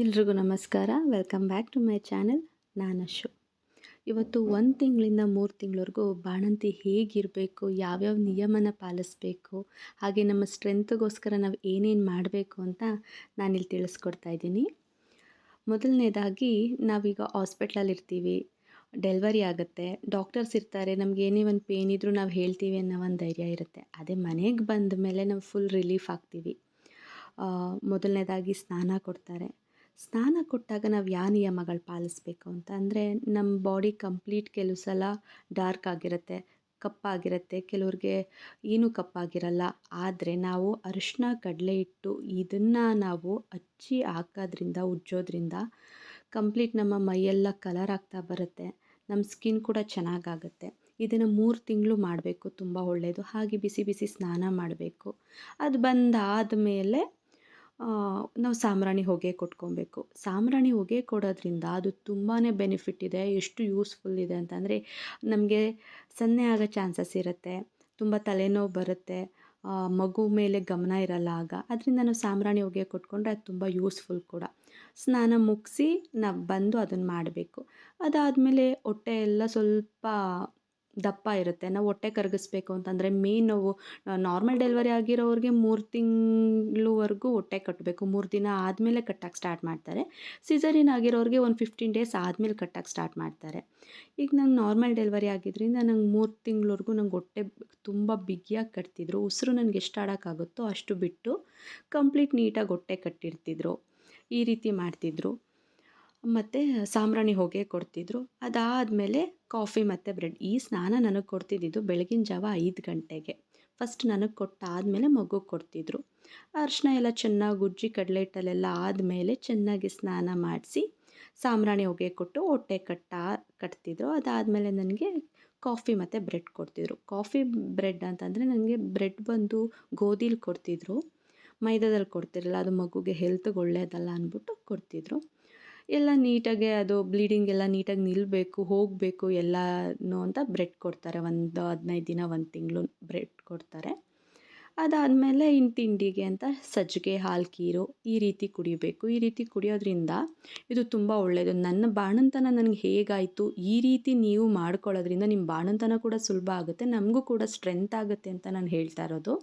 ಎಲ್ರಿಗೂ ನಮಸ್ಕಾರ. Welcome back to my channel ನಾನು ಅಶು. ಇವತ್ತು ಒಂದು ತಿಂಗಳಿಂದ ಮೂರು ತಿಂಗಳವರೆಗೂ ಬಾಣಂತಿ ಹೇಗಿರಬೇಕು, ಯಾವ್ಯಾವ ನಿಯಮನ ಪಾಲಿಸ್ಬೇಕು, ಹಾಗೆ ನಮ್ಮ ಸ್ಟ್ರೆಂತ್ಗೋಸ್ಕರ ನಾವು ಏನೇನು ಮಾಡಬೇಕು ಅಂತ ನಾನಿಲ್ಲಿ ತಿಳಿಸ್ಕೊಡ್ತಾ ಇದ್ದೀನಿ. ಮೊದಲನೇದಾಗಿ, ನಾವೀಗ ಹಾಸ್ಪಿಟ್ಲಲ್ಲಿ ಇರ್ತೀವಿ ಡೆಲ್ವರಿ ಆಗುತ್ತೆ. ಡಾಕ್ಟರ್ಸ್ ಇರ್ತಾರೆ. ನಮ್ಗೆ ಏನೇ ಒಂದು ಪೇನ್ ಇದ್ದರೂ ನಾವು ಹೇಳ್ತೀವಿ ಅನ್ನೋ ಒಂದು ಧೈರ್ಯ ಇರುತ್ತೆ. ಅದೇ ಮನೆಗೆ ಬಂದ ಮೇಲೆ ನಾವು ಫುಲ್ ರಿಲೀಫ್ ಆಗ್ತೀವಿ. ಮೊದಲನೇದಾಗಿ ಸ್ನಾನ ಕೊಡ್ತಾರೆ. ಸ್ನಾನ ಕೊಟ್ಟಾಗ ನಾವು ಯಾವ ನಿಯಮಗಳು ಪಾಲಿಸ್ಬೇಕು ಅಂತ? ಅಂದರೆ ನಮ್ಮ ಬಾಡಿ ಕಂಪ್ಲೀಟ್ ಕೆಲವು ಸಲ ಡಾರ್ಕ್ ಆಗಿರುತ್ತೆ, ಕಪ್ಪಾಗಿರುತ್ತೆ, ಕೆಲವ್ರಿಗೆ ಏನೂ ಕಪ್ಪಾಗಿರಲ್ಲ. ಆದರೆ ನಾವು ಅರಿಶಿನ ಕಡಲೆ ಹಿಟ್ಟು ಇದನ್ನು ನಾವು ಹಚ್ಚಿ ಹಾಕೋದ್ರಿಂದ, ಉಜ್ಜೋದ್ರಿಂದ ಕಂಪ್ಲೀಟ್ ನಮ್ಮ ಮೈಯೆಲ್ಲ ಕಲರ್ ಆಗ್ತಾ ಬರುತ್ತೆ. ನಮ್ಮ ಸ್ಕಿನ್ ಕೂಡ ಚೆನ್ನಾಗಾಗುತ್ತೆ. ಇದನ್ನು ಮೂರು ತಿಂಗಳು ಮಾಡಬೇಕು, ತುಂಬ ಒಳ್ಳೆಯದು ಹಾಗೆ ಬಿಸಿ ಬಿಸಿ ಸ್ನಾನ ಮಾಡಬೇಕು. ಅದು ಬಂದಾದ ಮೇಲೆ ನಾವು ಸಾಂಬ್ರಾಣಿ ಹೊಗೆ ಕೊಟ್ಕೊಬೇಕು. ಸಾಂಬ್ರಾಣಿ ಹೊಗೆ ಕೊಡೋದ್ರಿಂದ ಅದು ತುಂಬಾ ಬೆನಿಫಿಟ್ ಇದೆ, ಎಷ್ಟು ಯೂಸ್ಫುಲ್ ಇದೆ ಅಂತಂದರೆ ನಮಗೆ ಸನ್ನೆ ಆಗೋ ಚಾನ್ಸಸ್ ಇರುತ್ತೆ, ತುಂಬ ತಲೆನೋವು ಬರುತ್ತೆ ಮಗು ಮೇಲೆ ಗಮನ ಇರಲ್ಲ ಆಗ. ಅದರಿಂದ ನಾವು ಸಾಂಬ್ರಾಣಿ ಹೊಗೆ ಕೊಟ್ಕೊಂಡ್ರೆ ಅದು ತುಂಬ ಯೂಸ್ಫುಲ್ ಕೂಡ. ಸ್ನಾನ ಮುಗಿಸಿ ನಾವು ಬಂದು ಅದನ್ನು ಮಾಡಬೇಕು. ಅದಾದಮೇಲೆ ಹೊಟ್ಟೆ ಎಲ್ಲ ಸ್ವಲ್ಪ ದಪ್ಪ ಇರುತ್ತೆ. ನಾವು ಹೊಟ್ಟೆ ಕರಗಿಸ್ಬೇಕು ಅಂತಂದರೆ ಮೇನ್ ನಾವು ನಾರ್ಮಲ್ ಡೆಲಿವರಿ ಆಗಿರೋರಿಗೆ ಮೂರು ತಿಂಗಳವರೆಗೂ ಹೊಟ್ಟೆ ಕಟ್ಟಬೇಕು. ಮೂರು ದಿನ ಆದಮೇಲೆ ಕಟ್ಟಕ್ಕೆ ಸ್ಟಾರ್ಟ್ ಮಾಡ್ತಾರೆ. ಸಿಸರಿನ್ ಆಗಿರೋರಿಗೆ ಒಂದು ಫಿಫ್ಟೀನ್ ಡೇಸ್ ಆದಮೇಲೆ ಕಟ್ಟಕ್ಕೆ ಸ್ಟಾರ್ಟ್ ಮಾಡ್ತಾರೆ. ಈಗ ನಂಗೆ ನಾರ್ಮಲ್ ಡೆಲಿವರಿ ಆಗಿದ್ದರಿಂದ ನಂಗೆ ಮೂರು ತಿಂಗಳವರೆಗೂ ನಂಗೆ ಹೊಟ್ಟೆ ತುಂಬ ಬಿಗಿಯಾಗಿ ಕಟ್ತಿದ್ರು. ಉಸಿರು ನನಗೆ ಎಷ್ಟು ಆಡೋಕ್ಕಾಗುತ್ತೋ ಅಷ್ಟು ಬಿಟ್ಟು ಕಂಪ್ಲೀಟ್ ನೀಟಾಗಿ ಹೊಟ್ಟೆ ಕಟ್ಟಿರ್ತಿದ್ರು. ಈ ರೀತಿ ಮಾಡ್ತಿದ್ರು. ಮತ್ತು ಸಾಂಬ್ರಾಣಿ ಹೊಗೆ ಕೊಡ್ತಿದ್ರು. ಅದಾದಮೇಲೆ ಕಾಫಿ ಮತ್ತು ಬ್ರೆಡ್. ಈ ಸ್ನಾನ ನನಗೆ ಕೊಡ್ತಿದ್ದಿದ್ದು ಬೆಳಗಿನ ಜಾವ ಐದು ಗಂಟೆಗೆ. ಫಸ್ಟ್ ನನಗೆ ಕೊಟ್ಟಾದಮೇಲೆ ಮಗುಗೆ ಕೊಡ್ತಿದ್ರು. ಅರಿಶಿನ ಎಲ್ಲ ಚೆನ್ನಾಗಿ ಉಜ್ಜಿ ಕಡಲೆ ಆದಮೇಲೆ ಚೆನ್ನಾಗಿ ಸ್ನಾನ ಮಾಡಿಸಿ ಸಾಂಬ್ರಾಣಿ ಹೊಗೆ ಕೊಟ್ಟು ಹೊಟ್ಟೆ ಕಟ್ಟ ಕಟ್ತಿದ್ರು. ಅದಾದಮೇಲೆ ನನಗೆ ಕಾಫಿ ಮತ್ತು ಬ್ರೆಡ್ ಕೊಡ್ತಿದ್ರು. ಕಾಫಿ ಬ್ರೆಡ್ ಅಂತಂದರೆ ನನಗೆ ಬ್ರೆಡ್ ಬಂದು ಗೋಧಿಲಿ ಕೊಡ್ತಿದ್ರು. ಮೈದಾದಲ್ಲಿ ಕೊಡ್ತಿರಲಿಲ್ಲ ಅದು ಮಗುಗೆ ಹೆಲ್ತ್ಗೆ ಒಳ್ಳೆಯದಲ್ಲ ಅಂದ್ಬಿಟ್ಟು ಕೊಡ್ತಿದ್ರು. ಎಲ್ಲ ನೀಟಾಗಿ ಅದು ಬ್ಲೀಡಿಂಗ್ ಎಲ್ಲ ನೀಟಾಗಿ ನಿಲ್ಲಬೇಕು ಹೋಗಬೇಕು ಎಲ್ಲನೂ ಅಂತ ಬ್ರೆಡ್ ಕೊಡ್ತಾರೆ. ಒಂದು ಹದಿನೈದು ದಿನ, ಒಂದು ತಿಂಗಳು ಬ್ರೆಡ್ ಕೊಡ್ತಾರೆ. ಅದಾದಮೇಲೆ ಇನ್ನು ತಿಂಡಿಗೆ ಅಂತ ಸಜ್ಜಿಗೆ ಹಾಲು ಕೀರು ಈ ರೀತಿ ಕುಡಿಬೇಕು. ಈ ರೀತಿ ಕುಡಿಯೋದ್ರಿಂದ ಇದು ತುಂಬ ಒಳ್ಳೆಯದು ನನ್ನ ಬಾಣಂತನ ನನಗೆ ಹೇಗಾಯಿತು? ಈ ರೀತಿ ನೀವು ಮಾಡ್ಕೊಳ್ಳೋದ್ರಿಂದ ನಿಮ್ಮ ಬಾಣಂತನ ಕೂಡ ಸುಲಭ ಆಗುತ್ತೆ, ನಮಗೂ ಕೂಡ ಸ್ಟ್ರೆಂತ್ ಆಗುತ್ತೆ ಅಂತ ನಾನು ಹೇಳ್ತಾ ಇರೋದು.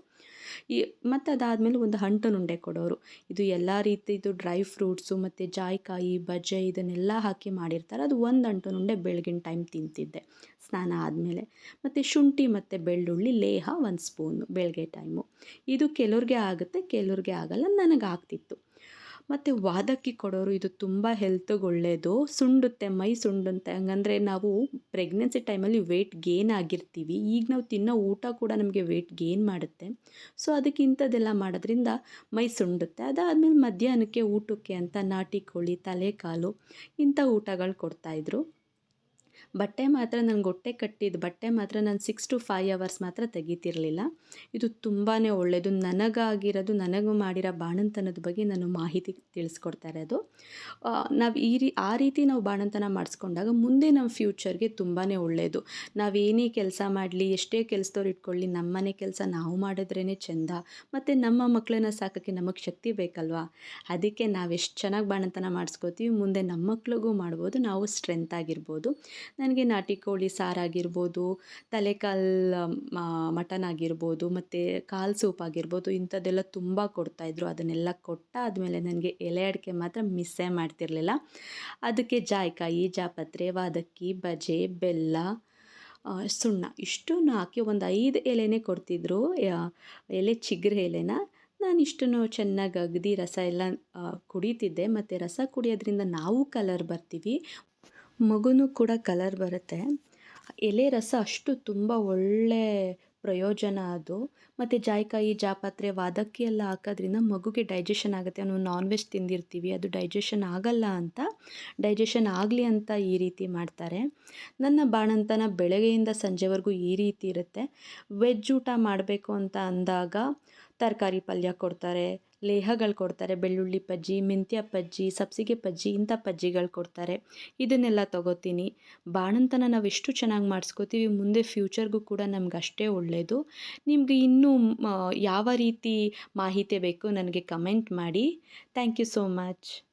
ಈ ಮತ್ತು ಅದಾದಮೇಲೆ ಒಂದು ಹಂಟನುಂಡೆ ಕೊಡೋರು. ಇದು ಎಲ್ಲ ರೀತಿಯದು ಡ್ರೈ ಫ್ರೂಟ್ಸು ಮತ್ತು ಜಾಯಿಕಾಯಿ ಬಜೆ ಇದನ್ನೆಲ್ಲ ಹಾಕಿ ಮಾಡಿರ್ತಾರೆ. ಅದು ಒಂದು ಉಂಡೆ ಬೆಳಗಿನ ಟೈಮ್ ತಿಂತಿದ್ದೆ. ಸ್ನಾನ ಆದಮೇಲೆ. ಮತ್ತು ಶುಂಠಿ ಮತ್ತು ಬೆಳ್ಳುಳ್ಳಿ, ಲೇಹ ಒಂದು ಸ್ಪೂನು ಬೆಳಗ್ಗೆ ಟೈಮು ಇದು ಕೆಲವ್ರಿಗೆ ಆಗುತ್ತೆ, ಕೆಲವ್ರಿಗೆ ಆಗಲ್ಲ, ನನಗೆ ಆಗ್ತಿತ್ತು. ಮತ್ತು ವಾದಕ್ಕೆ ಕೊಡೋರು ಇದು ತುಂಬ ಹೆಲ್ತ್ಗೆ ಒಳ್ಳೆಯದು ಸುಂಡುತ್ತೆ, ಮೈ ಸುಂಡುತ್ತೆ. ಹಂಗಂದ್ರೆ ನಾವು ಪ್ರೆಗ್ನೆನ್ಸಿ ಟೈಮಲ್ಲಿ ವೆಯ್ಟ್ ಗೇನ್ ಆಗಿರ್ತೀವಿ. ಈಗ ನಾವು ತಿನ್ನೋ ಊಟ ಕೂಡ ನಮಗೆ ವೆಯ್ಟ್ ಗೇನ್ ಮಾಡುತ್ತೆ. ಸೊ ಅದಕ್ಕೆ ಇಂಥದ್ದೆಲ್ಲ ಮಾಡೋದ್ರಿಂದ ಮೈ ಸುಂಡುತ್ತೆ. ಅದಾದಮೇಲೆ ಮಧ್ಯಾಹ್ನಕ್ಕೆ ಊಟಕ್ಕೆ ಅಂತ ನಾಟಿ ಕೋಳಿ, ತಲೆಕಾಲು ಇಂಥ ಊಟಗಳು ಕೊಡ್ತಾಯಿದ್ರು ಬಟ್ಟೆ ಮಾತ್ರ ನನಗೆ ಗೊಟ್ಟೆ ಕಟ್ಟಿದ ಬಟ್ಟೆ ಮಾತ್ರ ನಾನು ಸಿಕ್ಸ್ ಟು ಫೈವ್ ಅವರ್ಸ್ ಮಾತ್ರ ತೆಗಿತಿರಲಿಲ್ಲ. ಇದು ತುಂಬಾ ಒಳ್ಳೆಯದು ನನಗಾಗಿರೋದು, ನನಗೂ ಮಾಡಿರೋ ಬಾಣಂತನದ ಬಗ್ಗೆ ನಾನು ಮಾಹಿತಿ ತಿಳಿಸ್ಕೊಡ್ತಾ ಇರೋದು. ನಾವು ಈ ರೀ, ಆ ರೀತಿ ನಾವು ಬಾಣಂತನ ಮಾಡಿಸ್ಕೊಂಡಾಗ ಮುಂದೆ ನಮ್ಮ ಫ್ಯೂಚರ್ಗೆ ತುಂಬಾ ಒಳ್ಳೆಯದು ನಾವೇನೇ ಕೆಲಸ ಮಾಡಲಿ, ಎಷ್ಟೇ ಕೆಲಸದವ್ರು ಇಟ್ಕೊಳ್ಳಿ ನಮ್ಮನೆ ಕೆಲಸ ನಾವು ಮಾಡಿದ್ರೇ ಚೆಂದ. ಮತ್ತು ನಮ್ಮ ಮಕ್ಕಳನ್ನ ಸಾಕೋಕ್ಕೆ ನಮಗೆ ಶಕ್ತಿ ಬೇಕಲ್ವಾ? ಅದಕ್ಕೆ ನಾವು ಎಷ್ಟು ಚೆನ್ನಾಗಿ ಬಾಣಂತನ ಮಾಡಿಸ್ಕೋತೀವಿ, ಮುಂದೆ ನಮ್ಮ ಮಕ್ಳಿಗೂ ಮಾಡ್ಬೋದು, ನಾವು ಸ್ಟ್ರೆಂತ್ ಆಗಿರ್ಬೋದು. ನನಗೆ ನಾಟಿ ಕೋಳಿ ಸಾರಾಗಿರ್ಬೋದು ತಲೆಕಾಲು ಮಟನ್ ಆಗಿರ್ಬೋದು, ಮತ್ತು ಕಾಲು ಸೂಪ್ ಆಗಿರ್ಬೋದು, ಇಂಥದ್ದೆಲ್ಲ ತುಂಬ ಕೊಡ್ತಾಯಿದ್ರು ಅದನ್ನೆಲ್ಲ ಕೊಟ್ಟಾದಮೇಲೆ ನನಗೆ ಎಲೆ ಅಡಿಕೆ ಮಾತ್ರ ಮಿಸ್ಸೇ ಮಾಡ್ತಿರಲಿಲ್ಲ. ಅದಕ್ಕೆ ಜಾಯ್ಕಾಯಿ, ಜಾಪತ್ರೆ, ವಾದಕ್ಕಿ, ಬಜೆ, ಬೆಲ್ಲ ಸುಣ್ಣ ಇಷ್ಟನ್ನು ಹಾಕಿ ಒಂದು ಐದು ಎಲೆನೇ ಕೊಡ್ತಿದ್ರು. ಎಲೆ ಚಿಗ್ರೆ ಎಲೆನ. ನಾನು ಇಷ್ಟನ್ನು ಚೆನ್ನಾಗಿ ಅಗದಿ ರಸ ಎಲ್ಲ ಕುಡಿತಿದ್ದೆ. ಮತ್ತು ರಸ ಕುಡಿಯೋದ್ರಿಂದ ನಾವು ಕಲರ್ ಬರ್ತೀವಿ. ಮಗುನೂ ಕೂಡ ಕಲರ್ ಬರುತ್ತೆ. ಎಲೆ ರಸ ಅಷ್ಟು ತುಂಬ ಒಳ್ಳೆ ಪ್ರಯೋಜನ ಅದು. ಮತ್ತು ಜಾಯಿಕಾಯಿ, ಜಾಪತ್ರೆ ವಾದಕ್ಕಿ ಎಲ್ಲ ಹಾಕೋದ್ರಿಂದ ಮಗುಗೆ ಡೈಜೆಷನ್ ಆಗುತ್ತೆ. ನಾವು ನಾನ್ ವೆಜ್ ತಿಂದಿರ್ತೀವಿ, ಅದು ಡೈಜೆಷನ್ ಆಗಲ್ಲ ಅಂತ. ಡೈಜೆಷನ್ ಆಗಲಿ ಅಂತ ಈ ರೀತಿ ಮಾಡ್ತಾರೆ. ನನ್ನ ಬಾಣಂತನ ಬೆಳಗ್ಗೆಯಿಂದ ಸಂಜೆವರೆಗೂ ಈ ರೀತಿ ಇರುತ್ತೆ. ವೆಜ್ ಊಟ ಮಾಡಬೇಕು ಅಂತ ಅಂದಾಗ ತರಕಾರಿ ಪಲ್ಯ ಕೊಡ್ತಾರೆ, ಲೇಹಗಳು ಕೊಡ್ತಾರೆ, ಬೆಳ್ಳುಳ್ಳಿ ಪಜ್ಜಿ, ಮೆಂತ್ಯ ಪಜ್ಜಿ, ಸಬ್ಸಿಗೆ ಪಜ್ಜಿ, ಇಂಥ ಪಜ್ಜಿಗಳು ಕೊಡ್ತಾರೆ. ಇದನ್ನೆಲ್ಲ ತೊಗೋತೀನಿ. ಬಾಣಂತನ ನಾವು ಎಷ್ಟು ಚೆನ್ನಾಗಿ ಮಾಡಿಸ್ಕೋತೀವಿ ಮುಂದೆ ಫ್ಯೂಚರ್ಗೂ ಕೂಡ ನಮ್ಗೆ ಅಷ್ಟೇ ಒಳ್ಳೆಯದು ನಿಮಗೆ ಇನ್ನೂ ಯಾವ ರೀತಿ ಮಾಹಿತಿ ಬೇಕು ನನಗೆ ಕಮೆಂಟ್ ಮಾಡಿ. Thank you so much.